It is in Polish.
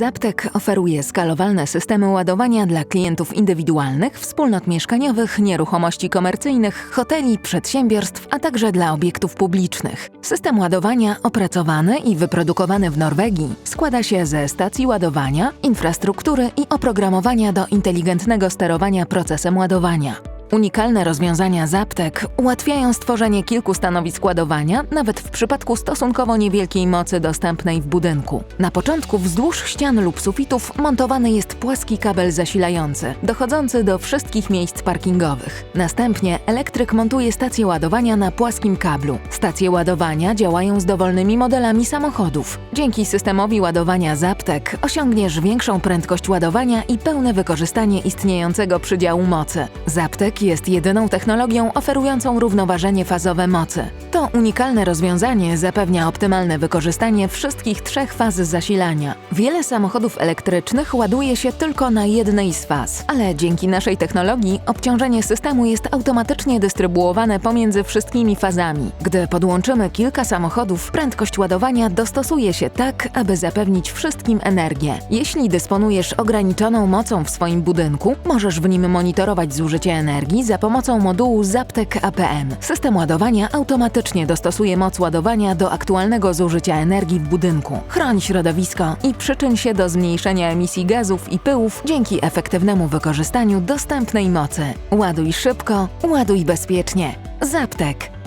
Zaptek oferuje skalowalne systemy ładowania dla klientów indywidualnych, wspólnot mieszkaniowych, nieruchomości komercyjnych, hoteli, przedsiębiorstw, a także dla obiektów publicznych. System ładowania opracowany i wyprodukowany w Norwegii składa się ze stacji ładowania, infrastruktury i oprogramowania do inteligentnego sterowania procesem ładowania. Unikalne rozwiązania Zaptek ułatwiają stworzenie kilku stanowisk ładowania, nawet w przypadku stosunkowo niewielkiej mocy dostępnej w budynku. Na początku wzdłuż ścian lub sufitów montowany jest płaski kabel zasilający, dochodzący do wszystkich miejsc parkingowych. Następnie elektryk montuje stację ładowania na płaskim kablu. Stacje ładowania działają z dowolnymi modelami samochodów. Dzięki systemowi ładowania Zaptek osiągniesz większą prędkość ładowania i pełne wykorzystanie istniejącego przydziału mocy. Zaptek jest jedyną technologią oferującą równoważenie fazowe mocy. To unikalne rozwiązanie zapewnia optymalne wykorzystanie wszystkich trzech faz zasilania. Wiele samochodów elektrycznych ładuje się tylko na jednej z faz, ale dzięki naszej technologii obciążenie systemu jest automatycznie dystrybuowane pomiędzy wszystkimi fazami. Gdy podłączymy kilka samochodów, prędkość ładowania dostosuje się tak, aby zapewnić wszystkim energię. Jeśli dysponujesz ograniczoną mocą w swoim budynku, możesz w nim monitorować zużycie energii za pomocą modułu Zaptek APM. System ładowania automatycznie dostosuje moc ładowania do aktualnego zużycia energii w budynku. Chroń środowisko i przyczyn się do zmniejszenia emisji gazów i pyłów dzięki efektywnemu wykorzystaniu dostępnej mocy. Ładuj szybko, ładuj bezpiecznie. Zaptek.